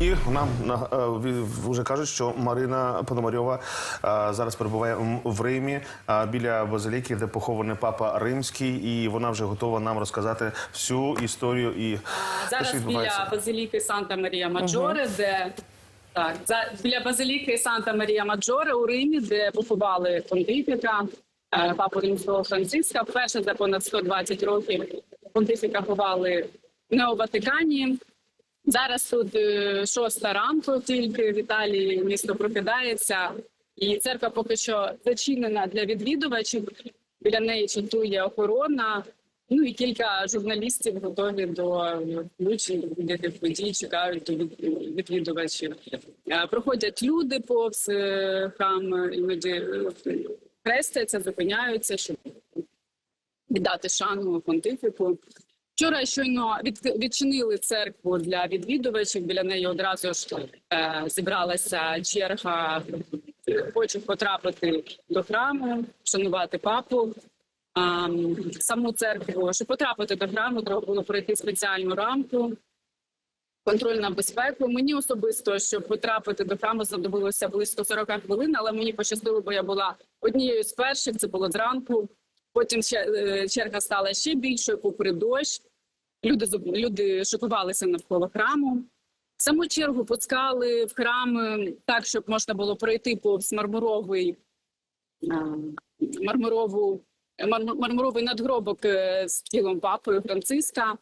І нам на е, вже кажуть, що Марина Пономарьова е, зараз перебуває в Римі е, біля базиліки, де похований папа Римський, і вона вже готова нам розказати всю історію і Зараз біля базиліки Санта Марія Маджоре, де так за біля базиліки Санта Марія Маджоре у Римі, де поховали понтифіка папу римського Франциска. Вперше за понад 120 років понтифіка ховали не у Ватикані. Зараз тут е, шоста ранку, тільки в Італії місто прокидається, і церква поки що зачинена для відвідувачів. Біля неї чатує охорона. Ну і кілька журналістів готові до включень будь-яких подій, чекають відвідувачів. Е, Проходять люди повз е, храм, іноді хрестяться, зупиняються, щоб віддати шану понтифіку. Вчора щойно від, відчинили церкву для відвідувачів. Біля неї одразу ж е, зібралася черга охочих потрапити до храму, шанувати папу. А, саму церкву, щоб потрапити до храму, треба було пройти спеціальну рамку. Контрольна безпека. Мені особисто, щоб потрапити до храму, знадобилося близько 40 хвилин, але мені пощастило, бо я була однією з перших. Це було зранку. Потім е, черга стала ще більшою, попри дощ. Люди люди шокувалися навколо храму. Саму чергу пускали в храм е, так, щоб можна було пройти повз мармуровий е, мармурову марму- мармуровий надгробок е, з тілом папи Франциска.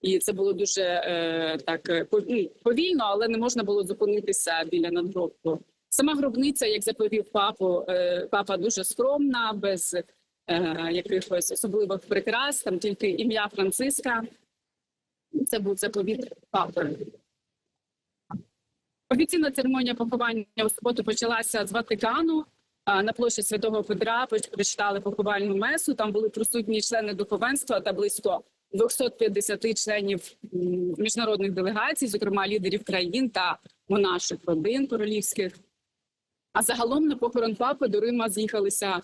І це було дуже е, так е, ну, повільно, але не можна було зупинитися біля надгробку. Сама гробниця, як заповів папу, е, папа дуже скромна, без е, якихось особливих прикрас, там тільки ім'я Франциска. Це був заповіт папи. Офіційна церемонія поховання у суботу почалася з Ватикану. На площі Святого Петра прочитали поховальну месу. Там були присутні члени духовенства та близько 250 членів міжнародних делегацій, зокрема лідерів країн та монаших родин королівських. А загалом на похорон папи до Рима з'їхалися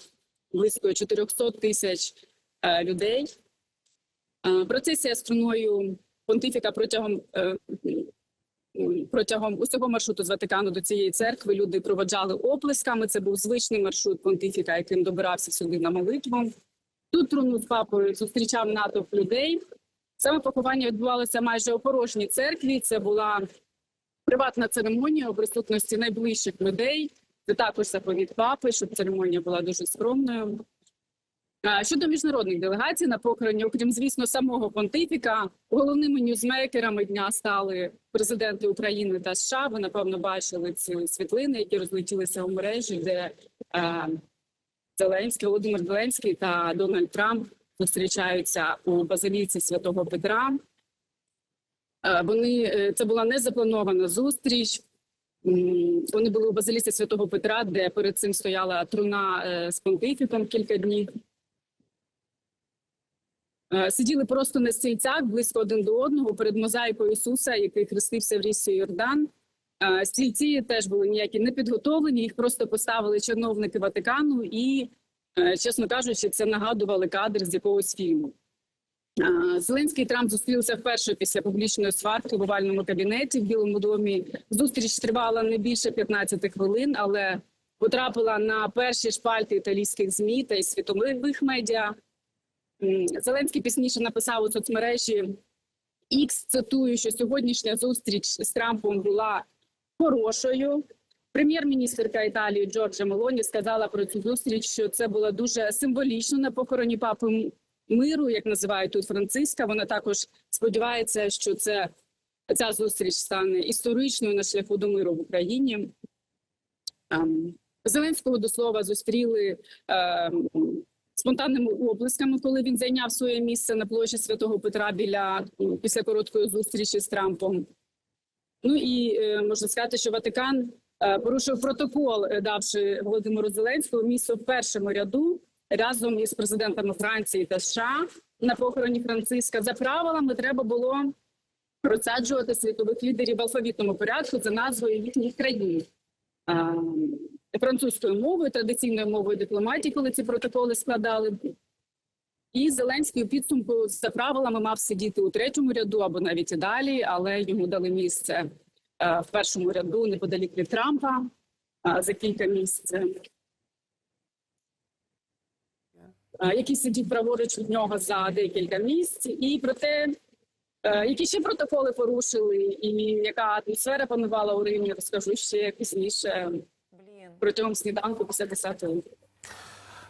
близько 400 тисяч е, людей. Е, Процесія з труною понтифіка протягом е, протягом усього маршруту з Ватикану до цієї церкви люди проводжали оплесками. Це був звичний маршрут понтифіка, яким добирався сюди на молитву. Тут труну з папою зустрічав натовп людей. Саме поховання відбувалося майже у порожній церкві. Це була приватна церемонія у присутності найближчих людей. Це також заповіт папи, щоб церемонія була дуже скромною. Щодо міжнародних делегацій на похороні, окрім звісно, самого понтифіка, головними ньюзмейкерами дня стали президенти України та США. Ви напевно бачили ці світлини, які розлетілися у мережі, де е, Зеленський, Володимир Зеленський та Дональд Трамп зустрічаються у базиліці Святого Петра. Е, Вони е, це була незапланована зустріч. Вони були у базиліці Святого Петра, де перед цим стояла труна е, з понтифіком кілька днів. Е, Сиділи просто на стільцях близько один до одного перед мозаїкою Ісуса, який хрестився в річці Йордан. Е, Стільці теж були ніякі не підготовлені, їх просто поставили чиновники Ватикану, і, е, чесно кажучи, це нагадували кадр з якогось фільму. Зеленський і Трамп зустрілися вперше після публічної сварки в овальному кабінеті в Білому домі. Зустріч тривала не більше 15 хвилин, але потрапила на перші шпальти італійських змі та й світових медіа. Зеленський пізніше написав у соцмережі X, цитую, що сьогоднішня зустріч з Трампом була хорошою. Прем'єр-міністерка Італії Джорджа Мелоні сказала про цю зустріч, що це було дуже символічно на похороні папи миру, як називають тут Франциска. Вона також сподівається, що це ця зустріч стане історичною на шляху до миру в Україні. Ем, Зеленського до слова зустріли ем, спонтанними оплесками, коли він зайняв своє місце на площі Святого Петра біля після короткої зустрічі з Трампом. Ну і е, можна сказати, що Ватикан е, порушив протокол, е, давши Володимиру Зеленському місце в першому ряду разом із президентами Франції та США на похороні Франциска. За правилами треба було розсаджувати світових лідерів в алфавітному порядку за назвою їхніх країн. Французькою мовою, традиційною мовою дипломатії, коли ці протоколи складали. І Зеленський у підсумку за правилами мав сидіти у третьому ряду або навіть і далі, але йому дали місце е, в першому ряду неподалік від Трампа е, за кілька місць. Е, Який сидів праворуч від нього за декілька місць, і про те, які ще протоколи порушили, і яка атмосфера панувала у Римі, розкажу ще пізніше. Протягом сніданку після 10-ї.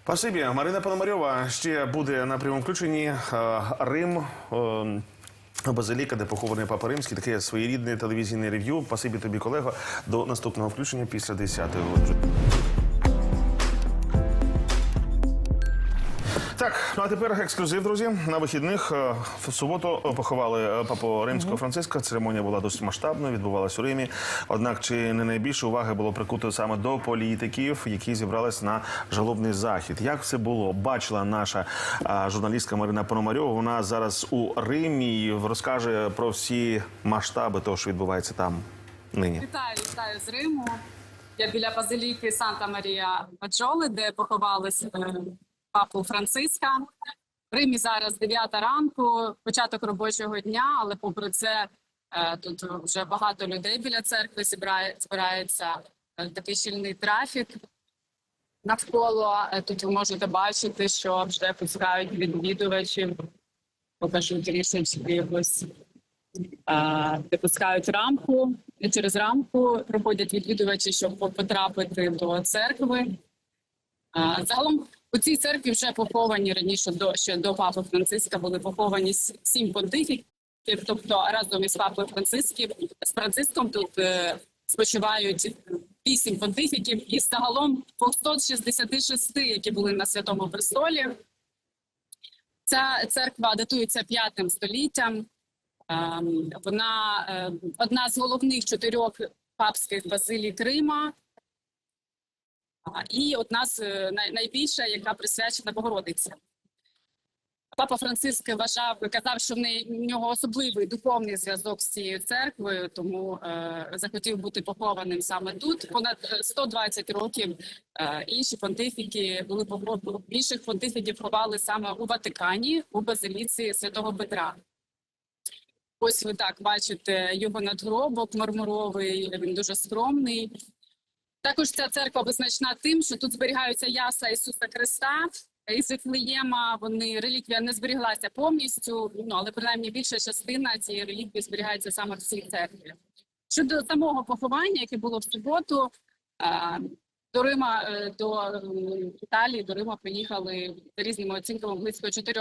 Спасибі. Марина Пономарьова ще буде на прямому включенні. Е, Рим. е, Базиліка, де похований Папа Римський, таке своєрідне телевізійне рев'ю. Спасибі тобі, колего. До наступного включення після 10-ї. Отже. Так, ну а тепер ексклюзив, друзі. На вихідних е, в суботу поховали е, папу римського Франциска. Церемонія була досить масштабною, відбувалась у Римі. Однак, чи не найбільше уваги було прикуто саме до політиків, які зібрались на жалобний захід? Як все було? Бачила наша журналістка Марина Пономарьова. Вона зараз у Римі і розкаже про всі масштаби того, що відбувається там нині. Вітаю, вітаю з Риму. Я біля базиліки Санта Марія Маджоли, де поховались е, папу Франциска. В Римі зараз 9 ранку, початок робочого дня, але попри це е, тут вже багато людей біля церкви збирається е, такий щільний трафік. Навколо Е, тут ви можете бачити, що вже пускають відвідувачів. Покажу трішечки ось а, де пускають рамку, і через рамку проходять відвідувачі, щоб потрапити до церкви. Загалом у цій церкві вже поховані раніше до ще до папи Франциска були поховані сім понтифіків, тобто разом із папою Францисків з Франциском тут е, спочивають вісім понтифіків із загалом 266, які були на святому престолі. Ця церква датується п'ятим століттям. Ем, Вона е, одна з головних чотирьох папських базилік Рима. І одна з е, найбільша, яка присвячена Богородиці. Папа Франциск вважав, казав, що в нього особливий духовний зв'язок з цією церквою, тому е, захотів бути похованим саме тут. Понад е, 120 років е, інші понтифіки були більших понтифіків ховали саме у Ватикані, у базиліці святого Петра. Ось ви так бачите його надгробок мармуровий, він дуже скромний. Також ця церква визначна тим, що тут зберігаються ясла Ісуса Христа. Із Вифлеєма вони реліквія не зберіглася повністю, ну але принаймні більша частина цієї реліквії зберігається саме в цій церкві. Щодо самого поховання, яке було в суботу, до Рима е, до Італії, до Рима приїхали за різними оцінками близько 4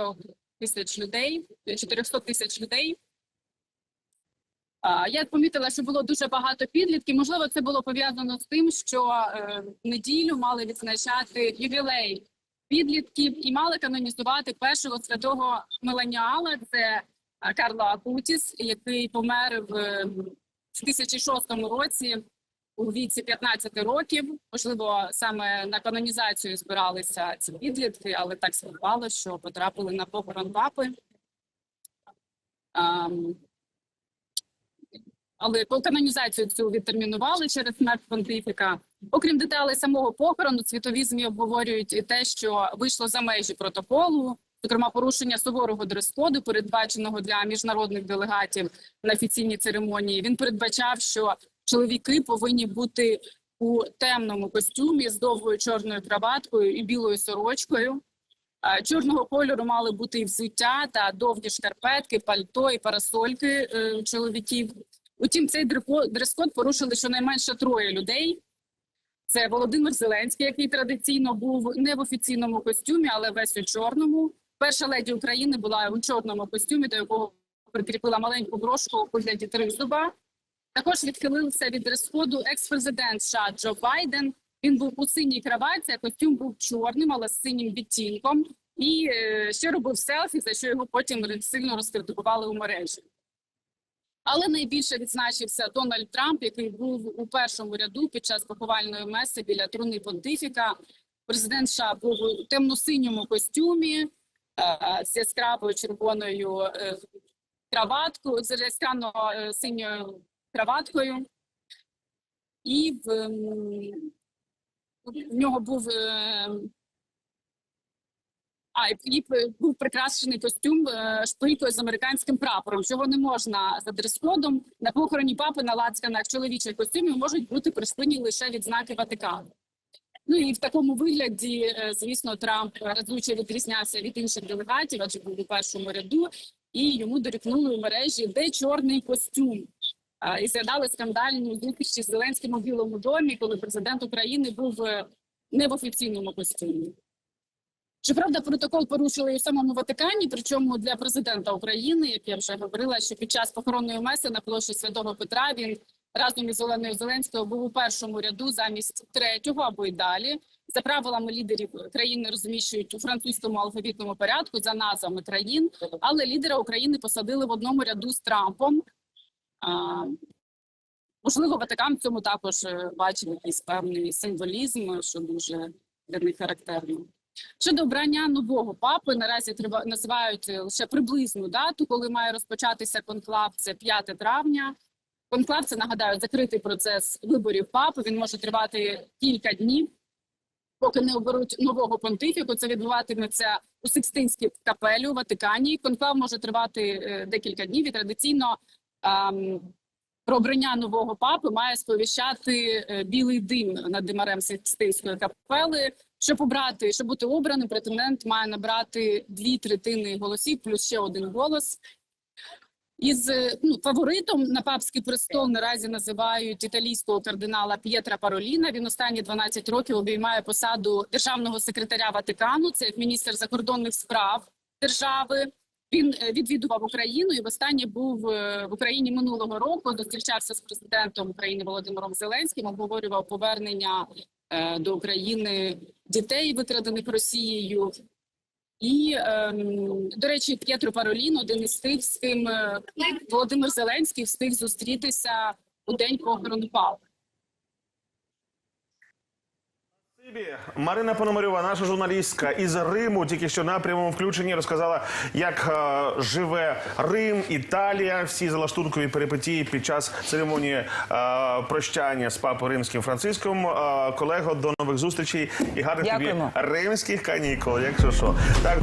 тисяч людей, 400 тисяч людей. Я помітила, що було дуже багато підлітків. Можливо, це було пов'язано з тим, що е, в неділю мали відзначати ювілей підлітків і мали канонізувати першого святого меленіала. Це е, Карло Акутіс, який помер в, е, в 2006 році у віці 15 років. Можливо, саме на канонізацію збиралися ці підлітки, але так співпало, що потрапили на похорон папи. Але канонізацію цю відтермінували через смерть понтифіка. Окрім деталей самого похорону, світові змі обговорюють і те, що вийшло за межі протоколу, зокрема порушення суворого дрес-коду, передбаченого для міжнародних делегатів на офіційній церемонії. Він передбачав, що чоловіки повинні бути у темному костюмі з довгою чорною краваткою і білою сорочкою. Чорного кольору мали бути і взуття та довгі шкарпетки, пальто і парасольки е, чоловіків. Утім, цей дрес-код порушили щонайменше троє людей. Це Володимир Зеленський, який традиційно був не в офіційному костюмі, але весь у чорному. Перша леді України була у чорному костюмі, до якого прикріпила маленьку брошку у вигляді тризуба. Також відхилився від дрес-коду екс-президент США Джо Байден. Він був у синій краватці, а костюм був чорним, але з синім відтінком. І е, ще робив селфі, за що його потім сильно розкритикували у мережі. Але найбільше відзначився Дональд Трамп, який був у першому ряду під час поховальної меси біля труни понтифіка. Президент США був у темно-синьому костюмі е, з яскравою червоною е, краваткою, з яскрано е, синьою краваткою. І в, в нього був А і, і п- був прикрашений костюм е, шпилькою з американським прапором. Чого не можна за дрес-кодом на похороні папи на лацканах чоловічих костюмів можуть бути пришпині лише відзнаки Ватикану. Ну і в такому вигляді, е, звісно, Трамп разюче відрізнявся від інших делегатів, адже був у першому ряду, і йому дорікнули у мережі, де чорний костюм. І згадали скандальну зустріч із Зеленським у Білому домі, коли президент України був е, не в офіційному костюмі. Щоправда, протокол порушили і в самому Ватикані, причому для президента України, як я вже говорила, що під час похоронної меси на площі Святого Петра він разом із Оленою Зеленською був у першому ряду замість третього або й далі. За правилами лідерів країни розміщують у французькому алфавітному порядку за назвами країн, але лідера України посадили в одному ряду з Трампом. А, можливо, Ватикан в цьому також е, бачив якийсь певний символізм, що дуже для них характерно. Щодо обрання нового папи, наразі треба називають е, лише приблизну дату, коли має розпочатися конклав. Це 5 травня. Конклав це нагадаю закритий процес виборів папи. Він може тривати кілька днів, поки не оберуть нового понтифіку. Це відбуватиметься у Сикстинській капелі у Ватикані. Конклав може тривати е, декілька днів і традиційно. ем, про обрання нового папи має сповіщати е, білий дим над димарем Сикстинської капели. Щоб обрати, щоб бути обраним, претендент має набрати дві третини голосів плюс ще один голос. Із е, ну, фаворитом на папський престол наразі називають італійського кардинала П'єтра Пароліна. Він останні 12 років обіймає посаду державного секретаря Ватикану. Це як міністр закордонних справ держави. Він е, відвідував Україну і востаннє був е, в Україні минулого року. Зустрічався з президентом України Володимиром Зеленським. Обговорював повернення до України дітей, викрадених Росією. І ем, до речі, П'єтро Паролін, один із тих, з ким е, Володимир Зеленський встиг зустрітися у день похорону папи. Марина Пономарьова, наша журналістка із Риму, тільки що на прямому включенні розказала, як е, живе Рим, Італія, всі залаштункові перипетії під час церемонії е, прощання з папою римським Франциском. Е, колего, до нових зустрічей і гарних тобі Дякуємо. римських канікул, якщо що. Так.